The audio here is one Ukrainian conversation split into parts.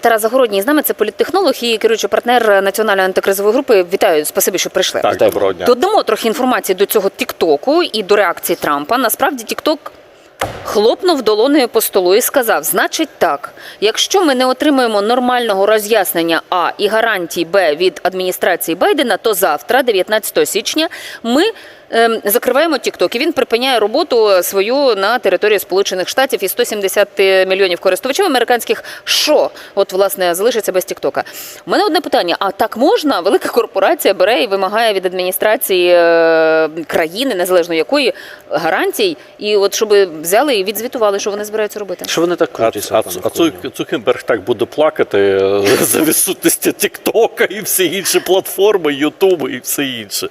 Тарас Загородній з нами це політтехнолог і керуючий партнер національної антикризової групи. Вітаю, спасибі, що прийшли. Так, доброго дня. Додамо трохи інформації до цього Тіктоку і до реакції Трампа. Насправді Тікток хлопнув долонею по столу і сказав: значить, так, якщо ми не отримаємо нормального роз'яснення А і гарантій Б від адміністрації Байдена, то завтра, 19 січня, ми. Ем, Закриваємо TikTok, і він припиняє роботу свою на території Сполучених Штатів і 170 мільйонів користувачів американських. Що от власне залишиться без Тіктока? У мене одне питання: а так можна? Велика корпорація бере і вимагає від адміністрації е, країни, незалежно якої, гарантій, і от щоб взяли і відзвітували, що вони збираються робити. Що вони так А, крутяться? а, а навколо? Цу- Цукерберг так буде плакати е, за відсутністю Тіктока і всі інші платформи, Ютубу і все інше.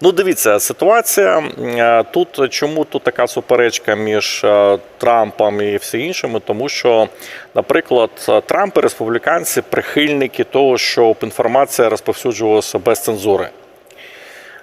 Ну, дивіться, ситуація е, тут чому тут така суперечка між е, Трампом і всі іншими, тому що, наприклад, Трамп і республіканці прихильники того, щоб інформація розповсюджувалася без цензури.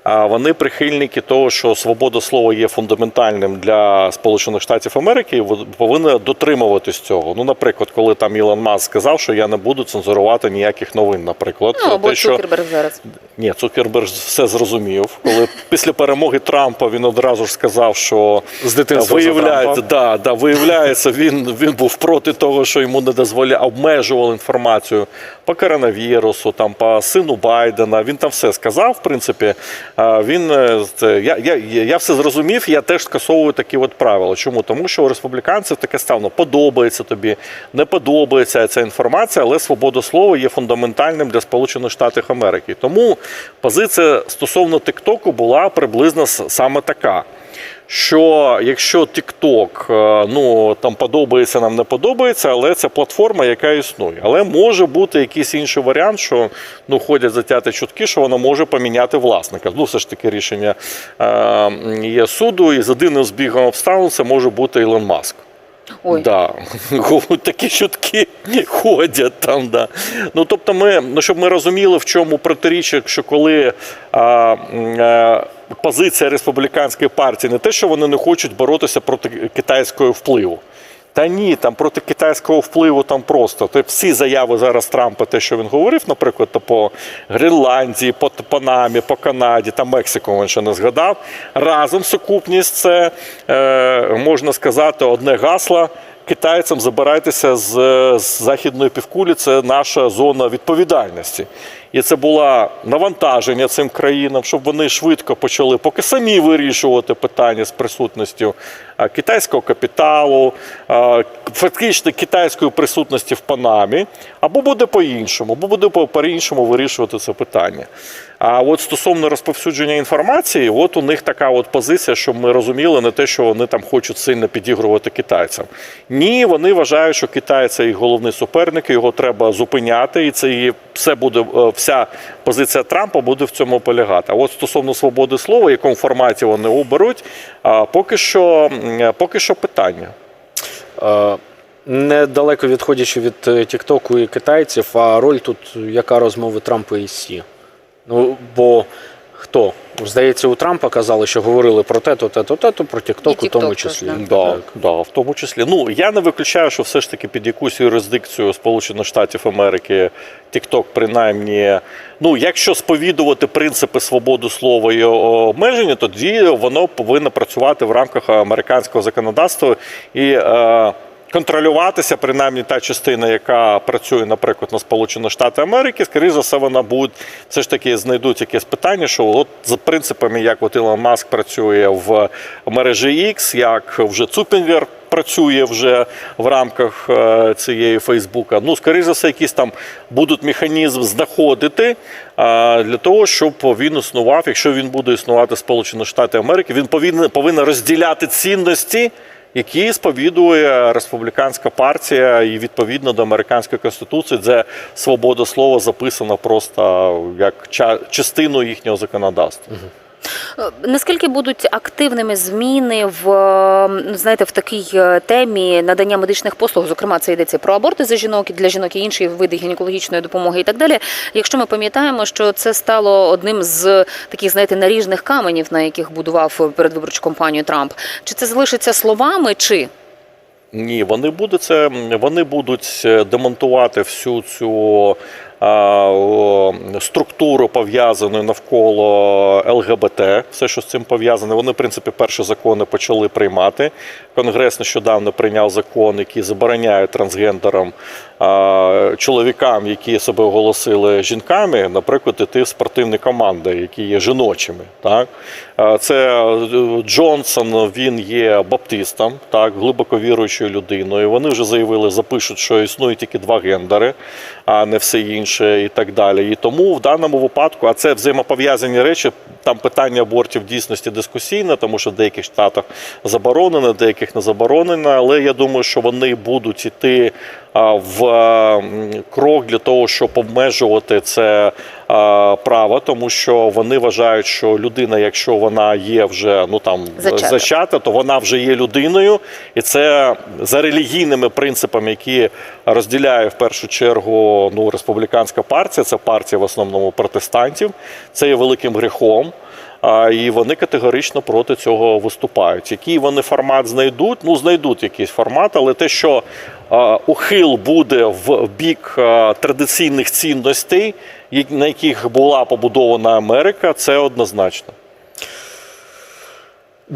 А Вони прихильники того, що свобода слова є фундаментальним для Сполучених Штатів Америки, і ви- повинні дотримуватись цього. Ну, наприклад, коли там Ілон Маск сказав, що я не буду цензурувати ніяких новин, наприклад, Ну або те, що Цукерберг зараз. ні, Цукерберг все зрозумів. Коли після перемоги Трампа він одразу ж сказав, що З дитинства виявляється, да, да, виявляється, він, він був проти того, що йому не дозволяв, обмежували інформацію по коронавірусу, там по сину Байдена. Він там все сказав. В принципі, він е, я, я, я все зрозумів. Я теж скасовую такі от правила. Чому? Тому що у республіканців таке ставно подобається тобі, не подобається ця інформація, але свобода слова є фундаментальним для Сполучених Штатів Америки. Тому позиція стосовно Тиктоку була приблизно саме така. Що якщо TikTok, е, ну там подобається нам не подобається, але це платформа, яка існує. Але може бути якийсь інший варіант, що ну ходять затяти чутки, що вона може поміняти власника. Ну, все ж таки рішення е, є суду, і з єдиним збігом обставин це може бути Ілон Маск. Ой. Да. Такі чутки ходять там. Да. Ну, тобто, ми, ну, щоб ми розуміли, в чому протиріччя, що коли а, а, позиція республіканської партії не те, що вони не хочуть боротися проти китайського впливу. Та ні, там проти китайського впливу там просто. Тобто всі заяви зараз Трампа, те, що він говорив, наприклад, то по Гренландії, по Панамі, по Канаді та Мексику він ще не згадав. Разом сукупність це е, можна сказати одне гасло. Китайцям забирайтеся з, з західної півкулі, це наша зона відповідальності. І це було навантаження цим країнам, щоб вони швидко почали поки самі вирішувати питання з присутністю китайського капіталу, фактично китайської присутності в Панамі, або буде по-іншому, або буде по- по-іншому вирішувати це питання. А от стосовно розповсюдження інформації, от у них така от позиція, щоб ми розуміли, не те, що вони там хочуть сильно підігрувати китайцям. Ні, вони вважають, що Китай це їх головний суперник, його треба зупиняти, і це все буде е, вся позиція Трампа буде в цьому полягати. А от стосовно свободи слова, в якому форматі вони оберуть, поки що, поки що питання. Недалеко відходячи від е, Тіктоку і китайців, а роль тут яка розмови Трампа і Сі? Ну, бо хто? Здається, у Трампа казали, що говорили про те, то те, то те, то про Тікток у тому числі. теж, Да, Так. да, в тому числі. Ну я не виключаю, що все ж таки під якусь юрисдикцію Сполучених Штатів Америки TikTok принаймні. Ну, якщо сповідувати принципи свободи слова і обмеження, тоді воно повинно працювати в рамках американського законодавства і. Е, Контролюватися, принаймні та частина, яка працює, наприклад, на Сполучені Штати Америки, скоріше за все, вона буде все ж таки знайдуть якесь питання, що от за принципами, як от Ілон Маск працює в мережі X, як вже Цупінгер працює вже в рамках е, цієї Фейсбука. Ну, скоріше за все, якісь там будуть механізм знаходити е, для того, щоб він існував. Якщо він буде існувати Сполучені Штати Америки, він повинен повинен розділяти цінності які сповідує республіканська партія, і відповідно до американської конституції, де свобода слова записана просто як ча- частину їхнього законодавства. Е, Наскільки будуть активними зміни в е, ну, знаєте в такій е, темі надання медичних послуг? Зокрема, це йдеться про аборти за жінок для жінок і інші види гінекологічної допомоги і так далі. Якщо ми пам'ятаємо, що це стало одним з таких, знаєте, наріжних каменів, на яких будував передвиборчу кампанію Трамп, чи це залишиться словами, чи Ні, вони будуть це, вони будуть демонтувати всю цю структуру пов'язану навколо ЛГБТ, все, що з цим пов'язане. Вони, в принципі, перші закони почали приймати. Конгрес нещодавно прийняв закон, який забороняє трансгендерам чоловікам, які себе оголосили жінками, наприклад, іти в спортивні команди, які є жіночими. Так? Це е, Джонсон, він є баптистом, так, глибоко віруючою людиною. Вони вже заявили, запишуть, що існують тільки два гендери, а не все інше, і так далі. І тому в даному випадку, а це взаємопов'язані речі. Там питання абортів дійсності дискусійне, тому що в деяких штатах заборонено, в деяких не заборонено. Але я думаю, що вони будуть іти в крок для того, щоб обмежувати це а, право, тому що вони вважають, що людина, якщо вона є вже ну там Зачата. зачата, то вона вже є людиною, і це за релігійними принципами, які розділяє в першу чергу ну республіканська партія. Це партія в основному протестантів. Це є великим гріхом. І вони категорично проти цього виступають. Який вони формат знайдуть? Ну, знайдуть якийсь формат, але те, що ухил буде в бік традиційних цінностей, на яких була побудована Америка, це однозначно.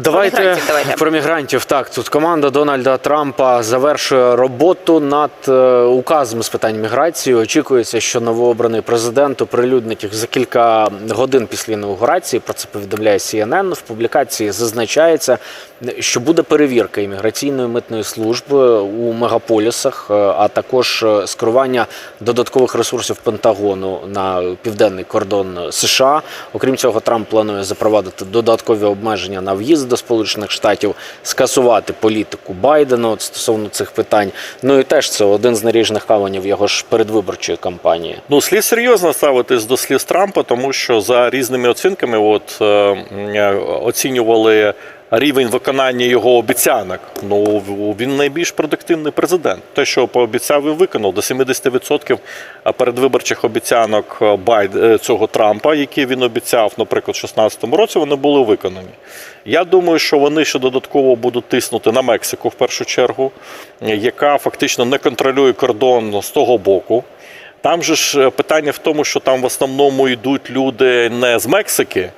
Давайте мігрантів давайте. про мігрантів. Так, тут команда Дональда Трампа завершує роботу над е, указом з питань міграції. Очікується, що новообраний президент оприлюднить їх за кілька годин після інаугурації. Про це повідомляє CNN. В публікації зазначається, що буде перевірка імміграційної митної служби у мегаполісах, е, а також е, скерування додаткових ресурсів Пентагону на південний кордон США. Окрім цього, Трамп планує запровадити додаткові обмеження на в'їзд до Сполучених Штатів, скасувати політику Байдена от стосовно цих питань. Ну і теж це один з наріжних каменів його ж передвиборчої кампанії. Ну, слід серйозно ставитись до слів Трампа, тому що за різними оцінками, от е, е, оцінювали рівень виконання його обіцянок. Ну він найбільш продуктивний президент. Те, що пообіцяв, він виконав до 70% передвиборчих обіцянок е, Байд е, цього Трампа, які він обіцяв, наприклад, в 2016 році, вони були виконані. Я думаю, що вони ще додатково будуть тиснути на Мексику в першу чергу, яка фактично не контролює кордон з того боку. Там же ж е, питання в тому, що там в основному йдуть люди не з Мексики,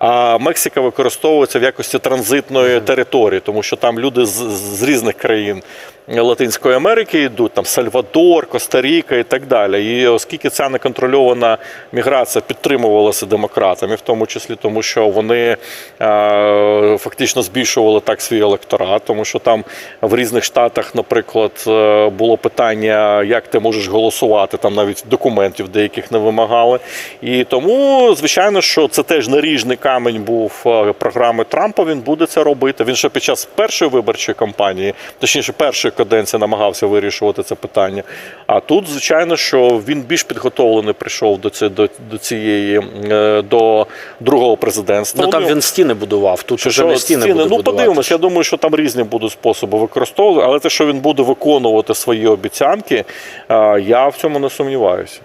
а Мексика використовується в якості транзитної території, тому що там люди з, з різних країн Латинської Америки йдуть, там Сальвадор, Коста-Ріка і так далі. І оскільки ця неконтрольована міграція підтримувалася демократами, в тому числі тому, що вони е, фактично збільшували так свій електорат, тому що там в різних штатах, наприклад, е, було питання, як ти можеш голосувати, там навіть документів деяких не вимагали. І тому, звичайно, що це теж наріжний камень був е, програми Трампа. Він буде це робити. Він ще під час першої виборчої кампанії, точніше, першої каденції, намагався вирішувати це питання. А тут, звичайно, що він більш підготовлений прийшов до цієї до, до цієї е, до другого президентства. Ну там він стіни будував. Тут що не стіни, стіни? буде ну подивимось. Я думаю, що там різні будуть способи використовувати, але те, що він буде виконувати свої обіцянки, е, я в цьому не сумніваюся.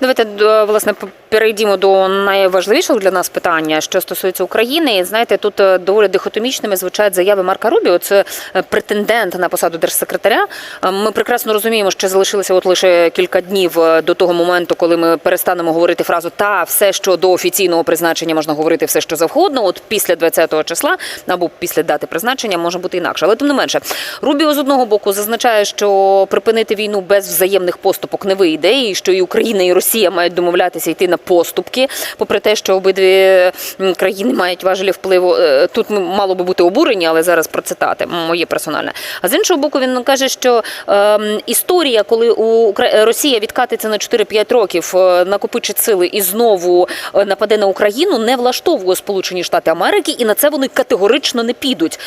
Давайте власне п- перейдімо до найважливішого для нас питання, що стосується України. Знаєте, тут е, доволі дихотомічними звучать заяви Марка Рубіо. Це е, претендент на посаду держсекретаря. Е, Ми прекрасно розуміємо, що залишилося от лише кілька днів е, до того моменту, коли ми перестанемо говорити фразу та все, що до офіційного призначення можна говорити, все що завгодно. От після 20-го числа або після дати призначення може бути інакше. Але тим не менше, Рубіо з одного боку зазначає, що припинити війну без взаємних поступок не вийде, і що і Україна, і Росія мають домовлятися йти на поступки, попри те, що обидві країни мають важелі впливу. Е, Тут мало би бути обурені, але зараз про цитати моє персональне. А з іншого боку, він каже, що ем, історія, коли у Росія відкатиться на 4-5 років, е, накопичить сили і знову е, нападе на Україну, не влаштовує Сполучені Штати Америки, і на це вони категорично не підуть.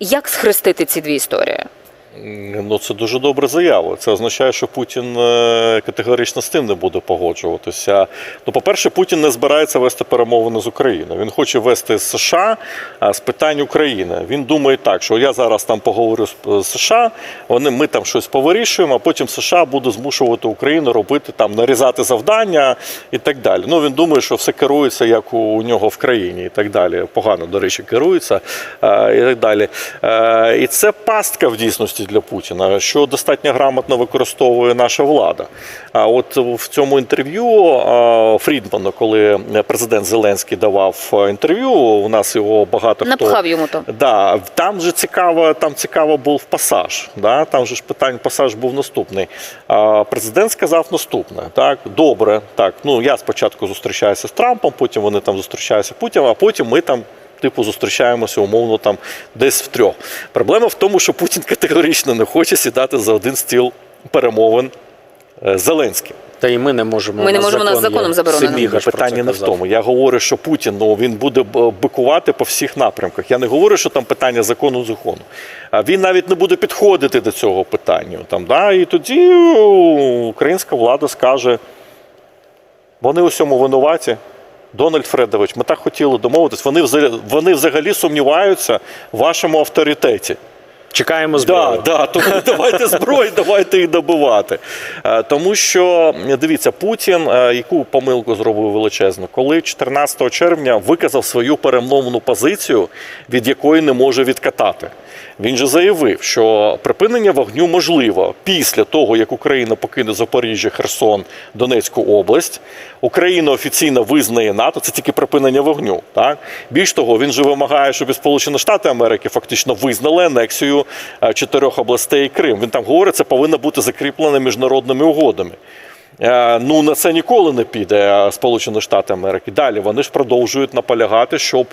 Як схрестити ці дві історії? Ну, це дуже добра заява. Це означає, що Путін е, категорично з тим не буде погоджуватися. Ну, по-перше, Путін не збирається вести перемовини з Україною. Він хоче вести з США з питань України. Він думає так, що я зараз там поговорю з з США, вони ми там щось повирішуємо, а потім США буде змушувати Україну робити там нарізати завдання і так далі. Ну він думає, що все керується як у, нього в країні, і так далі. Погано, до речі, керується е, і так далі. Е, і це пастка в дійсності для Путіна, що достатньо грамотно використовує наша влада. А от в цьому інтерв'ю Фрідману, коли президент Зеленський давав інтерв'ю, у нас його багато хто Напхав йому то. Да, там же цікаво, там цікаво був пасаж. Да? Там же ж питань пасаж був наступний. А, президент сказав наступне: так, добре, так. Ну я спочатку зустрічаюся з Трампом, потім вони там зустрічаються Путіним, а потім ми там. Типу зустрічаємося умовно там десь втрьох. Проблема в тому, що Путін категорично не хоче сідати за один стіл перемовин е, з Зеленським. Та і ми не можемо. Ми не нас можемо, у нас законом заборонено. Сибіга це Питання не в тому. Я говорю, що Путін ну він буде бикувати по всіх напрямках. Я не говорю, що там питання закону закону. А він навіть не буде підходити до цього питання. Там да, і тоді українська влада скаже: вони у всьому винуваті. Дональд Фредович, ми так хотіли домовитись. Вони взагалі, вони взагалі сумніваються в вашому авторитеті. Чекаємо зброю. Да, да, тому давайте зброю, давайте її добивати. Е, Тому що дивіться, Путін е, яку помилку зробив величезну, коли 14 червня виказав свою перемовну позицію, від якої не може відкатати. Він же заявив, що припинення вогню можливо після того, як Україна покине Запоріжжя, Херсон, Донецьку область. Україна офіційно визнає НАТО, це тільки припинення вогню. Так більш того, він же вимагає, щоб Сполучені Штати Америки фактично визнали анексію е, чотирьох областей Крим. Він там говорить, це повинно бути закріплено міжнародними угодами. Е, Ну на це ніколи не піде е, Сполучені Штати Америки. Далі вони ж продовжують наполягати, щоб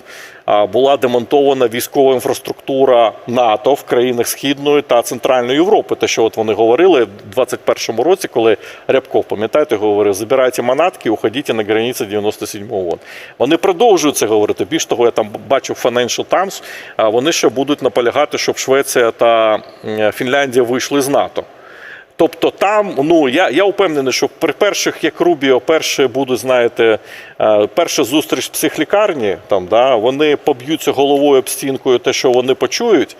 е, була демонтована військова інфраструктура НАТО в країнах Східної та Центральної Європи. Те, що от вони говорили в 21-му році, коли Рябков, пам'ятаєте, говорив: забирайте манатки, уходіть на границі 97-го ООН. Вони продовжують це говорити. Більш того, я там бачу Financial Times, вони ще будуть наполягати, щоб Швеція та Фінляндія вийшли з НАТО. Тобто там, ну я, я впевнений, що при перших, як Рубіо, перше буде, знаєте, е, перша зустріч в психлікарні, там, да, вони поб'ються головою об стінкою те, що вони почують.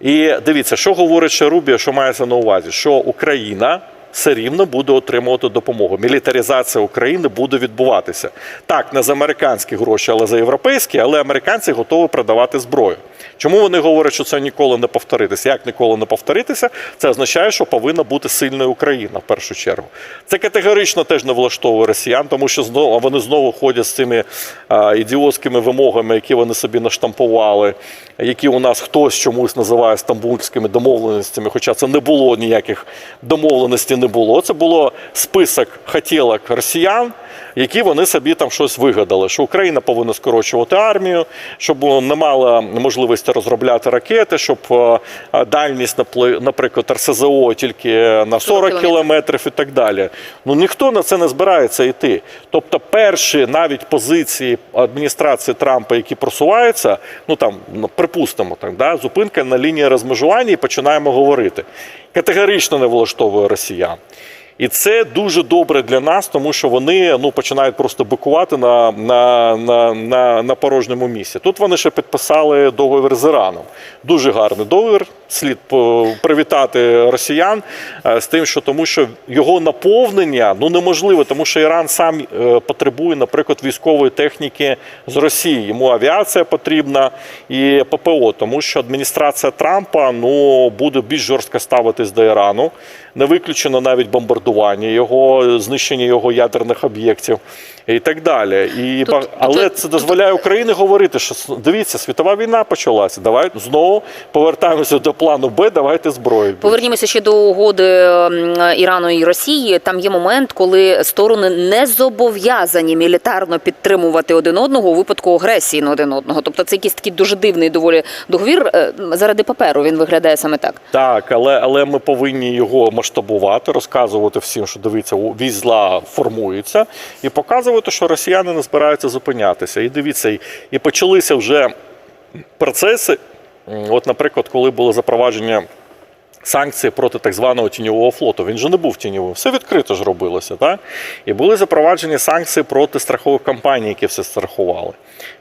І дивіться, що говорить ще Рубіо, що мається на увазі, що Україна все рівно буде отримувати допомогу. Мілітаризація України буде відбуватися. Так, не за американські гроші, але за європейські, але американці готові продавати зброю. Чому вони говорять, що це ніколи не повторитися? Як ніколи не повторитися? Це означає, що повинна бути сильна Україна в першу чергу. Це категорично теж не влаштовує росіян, тому що знову вони знову ходять з цими а, ідіотськими вимогами, які вони собі наштампували, які у нас хтось чомусь називає стамбульськими домовленостями, хоча це не було ніяких домовленостей, не було. Це було список хотілок росіян. Які вони собі там щось вигадали, що Україна повинна скорочувати армію, щоб не мала можливості розробляти ракети, щоб е, дальність, наприклад, РСЗО тільки на 40 кілометрів і так далі. Ну ніхто на це не збирається йти. Тобто, перші навіть позиції адміністрації Трампа, які просуваються, ну там ну, припустимо, так да, зупинка на лінії розмежування і починаємо говорити. Категорично не влаштовує росіян. І це дуже добре для нас, тому що вони ну починають просто бикувати на, на, на, на, на порожньому місці. Тут вони ще підписали договір з Іраном. Дуже гарний договір. Слід привітати росіян е, з тим, що тому що його наповнення ну неможливо, тому що Іран сам е, потребує, наприклад, військової техніки з Росії. Йому авіація потрібна і ППО, тому що адміністрація Трампа ну буде більш жорстко ставитись до Ірану. Не виключено навіть бомбардування його, знищення його ядерних об'єктів і так далі. І Тут- але тут- це дозволяє Україні говорити, що дивіться, світова війна почалася. Давай знову повертаємося до плану Б. Давайте зброю. Повернімося ще до угоди Ірану і Росії. Там є момент, коли сторони не зобов'язані мілітарно підтримувати один одного у випадку агресії на один одного. Тобто це якийсь такий дуже дивний доволі договір. Е, Заради паперу він виглядає саме так. Так, але, але ми повинні його масштабувати, розказувати всім, що дивіться, у- вісь зла формується, і показувати, що росіяни не збираються зупинятися. І дивіться, і почалися вже процеси. От, наприклад, коли було запровадження санкції проти так званого тіньового флоту. Він же не був тіньовим. Все відкрито ж робилося. Так? І були запроваджені санкції проти страхових компаній, які все страхували.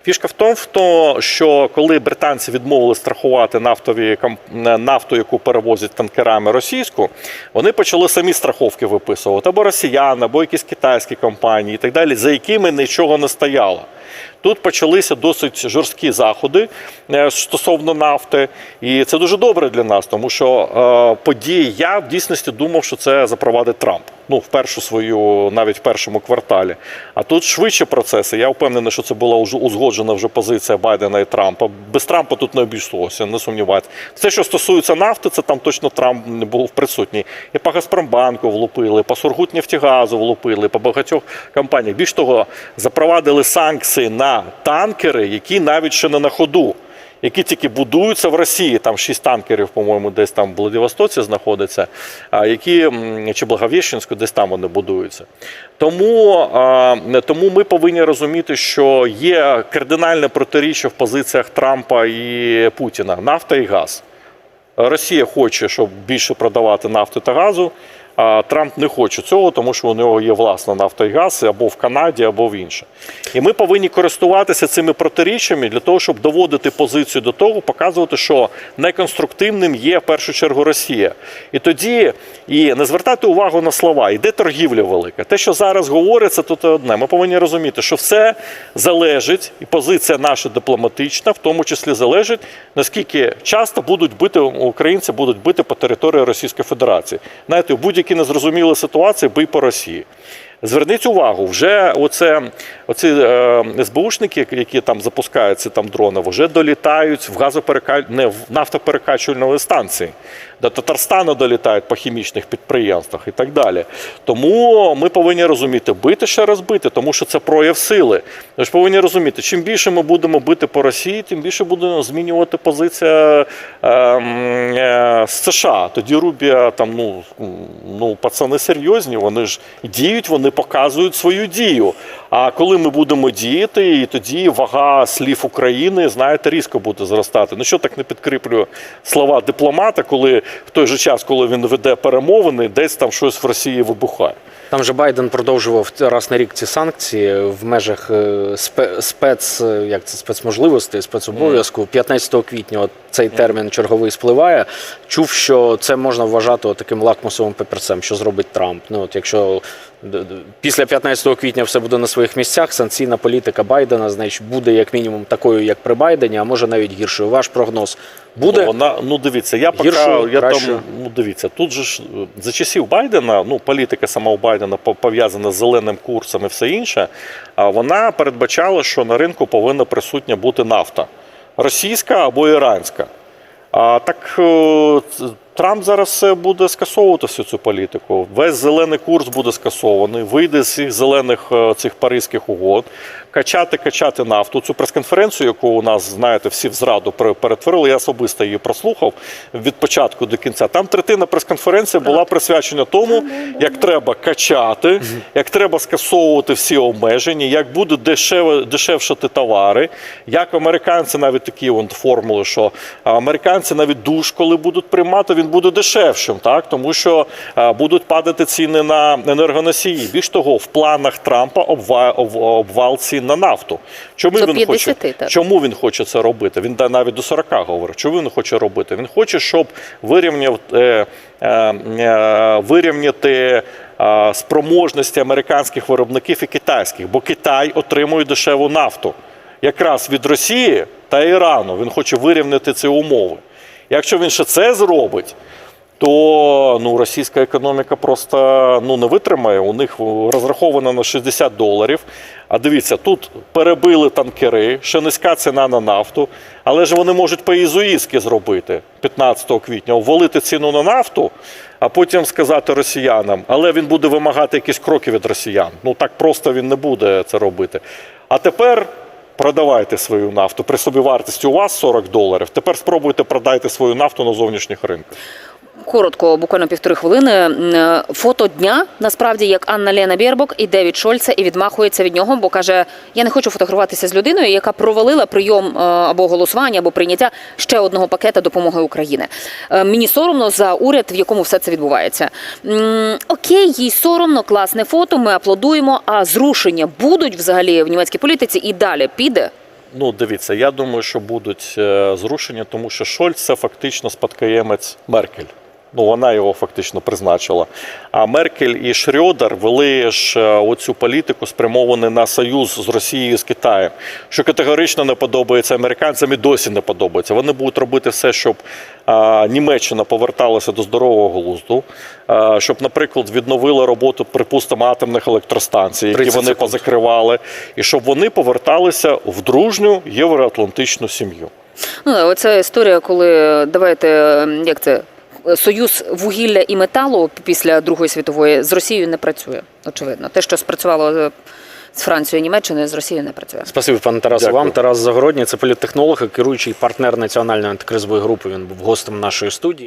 Фішка в тому, що коли британці відмовили страхувати нафтові нафту, яку перевозять танкерами російську, вони почали самі страховки виписувати або росіян, або якісь китайські компанії і так далі, за якими нічого не стояло. Тут почалися досить жорсткі заходи е, стосовно нафти, і це дуже добре для нас, тому що е, події я в дійсності думав, що це запровадить Трамп. Ну, в першу свою, навіть в першому кварталі. А тут швидше процеси. Я впевнений, що це була узгоджена вже позиція Байдена і Трампа. Без Трампа тут не обійшлося, не сумнівайтеся. Все, що стосується нафти, це там точно Трамп не був присутній. І по Газпромбанку влупили, по Сургутнефтягазу влупили, по багатьох компаніях. Більш того, запровадили санкції на танкери, які навіть ще не на ходу. Які тільки будуються в Росії, там шість танкерів, по-моєму, десь там в Владивостоці знаходиться, а які чи Благовіщенську, десь там вони будуються. Тому, тому ми повинні розуміти, що є кардинальне протиріччя в позиціях Трампа і Путіна нафта і газ. Росія хоче, щоб більше продавати нафти та газу. А Трамп не хоче цього, тому що у нього є власна нафта і газ або в Канаді, або в інше. І ми повинні користуватися цими протиріччями для того, щоб доводити позицію до того, показувати, що неконструктивним є в першу чергу Росія. І тоді і не звертати увагу на слова, іде торгівля велика. Те, що зараз говориться, це одне. Ми повинні розуміти, що все залежить, і позиція наша дипломатична, в тому числі залежить, наскільки часто будуть бити українці, будуть бити по території Російської Федерації. Знаєте, в будь-якій ситуація, ситуації бий по Росії. Зверніть увагу, вже оце, оці е, СБУшники, які там запускаються там дрони, вже долітають в газоперека... не, в нафтоперекачувальної станції. До Татарстану долітають по хімічних підприємствах і так далі. Тому ми повинні розуміти, бити ще раз бити, тому що це прояв сили. Ми ж повинні розуміти, чим більше ми будемо бити по Росії, тим більше буде змінювати позиція е, е, США. Тоді Рубія там ну, ну пацани серйозні, вони ж діють, вони показують свою дію. А коли ми будемо діяти, і тоді вага слів України, знаєте, різко буде зростати. Ну що так не підкріплює слова дипломата, коли в той же час, коли він веде перемовини, десь там щось в Росії вибухає. Там же Байден продовжував раз на рік ці санкції в межах е, спе- спец, як це спецможливостей, спецобов'язку. 15 квітня от цей термін черговий спливає. Чув, що це можна вважати таким лакмусовим папірцем, що зробить Трамп. Ну от якщо після 15 квітня все буде на своїх місцях, санкційна політика Байдена, значить, буде як мінімум такою, як при Байдені, а може навіть гіршою. Ваш прогноз буде? Вона, ну дивіться, я поки Гіршою, я там, ну дивіться, тут же ж е, за часів Байдена, ну політика самого Байдена пов'язана з зеленим курсом і все інше. А вона передбачала, що на ринку повинна присутня бути нафта російська або іранська. А так е, Трамп зараз буде скасовувати всю цю політику. Весь зелений курс буде скасований, вийде з цих зелених е, цих паризьких угод, качати, качати нафту. Цю прес-конференцію, яку у нас, знаєте, всі в зраду перетворили, я особисто її прослухав від початку до кінця. Там третина прес-конференції була присвячена тому, як треба качати, як треба скасовувати всі обмеження, як буде дешеве, дешевшати товари, як американці навіть такі вон формули, що американці навіть душ, коли будуть приймати, він буде дешевшим, так тому що будуть падати ціни на енергоносії. Більш того, в планах Трампа обвал цін на нафту. Чому він хоче? так. Чому він хоче це робити? Він навіть до 40 говорить. Чому він хоче робити? Він хоче, щоб вирівняв, е, е, е, вирівняти е, спроможності американських виробників і китайських, бо Китай отримує дешеву нафту. Якраз від Росії та Ірану він хоче вирівняти ці умови. Якщо він ще це зробить, то ну, російська економіка просто ну, не витримає. У них розраховано на 60 доларів. А дивіться, тут перебили танкери, ще низька ціна на нафту, але ж вони можуть по-ізуїзки зробити 15 квітня, ввалити ціну на нафту, а потім сказати росіянам, але він буде вимагати якісь кроки від росіян. Ну так просто він не буде це робити. А тепер. Продавайте свою нафту при собівартості у вас 40 доларів. Тепер спробуйте продайте свою нафту на зовнішніх ринках. Коротко, буквально півтори хвилини. Е, Фото дня насправді як Анна Лена Бербок іде від Шольца і відмахується від нього, бо каже: я не хочу фотографуватися з людиною, яка провалила прийом е, або голосування, або прийняття ще одного пакета допомоги Україні. Е, Мені соромно за уряд, в якому все це відбувається. Окей, їй соромно, класне фото. Ми аплодуємо. А зрушення будуть взагалі в німецькій політиці і далі піде. Ну, дивіться, я думаю, що будуть зрушення, тому що Шольц це фактично спадкоємець Меркель. Ну, вона його фактично призначила. А Меркель і Шрёдер вели ж е, оцю політику, спрямовану на союз з Росією і з Китаєм, що категорично не подобається американцям і досі не подобається. Вони будуть робити все, щоб а, Німеччина поверталася до здорового глузду, а, щоб, наприклад, відновила роботу, припустимо, атомних електростанцій, які вони секунд. позакривали, і щоб вони поверталися в дружню євроатлантичну сім'ю. Ну, оця історія, коли давайте ем, як це. Союз вугілля і металу після Другої світової з Росією не працює. Очевидно, те, що спрацювало е, з Францією, Німеччиною, з Росією не працює. Спасибі, пане Тарасу. Дякую. Вам Тарас Загородній, це політтехнолог, керуючий партнер національної антикризової групи. Він був гостем нашої студії.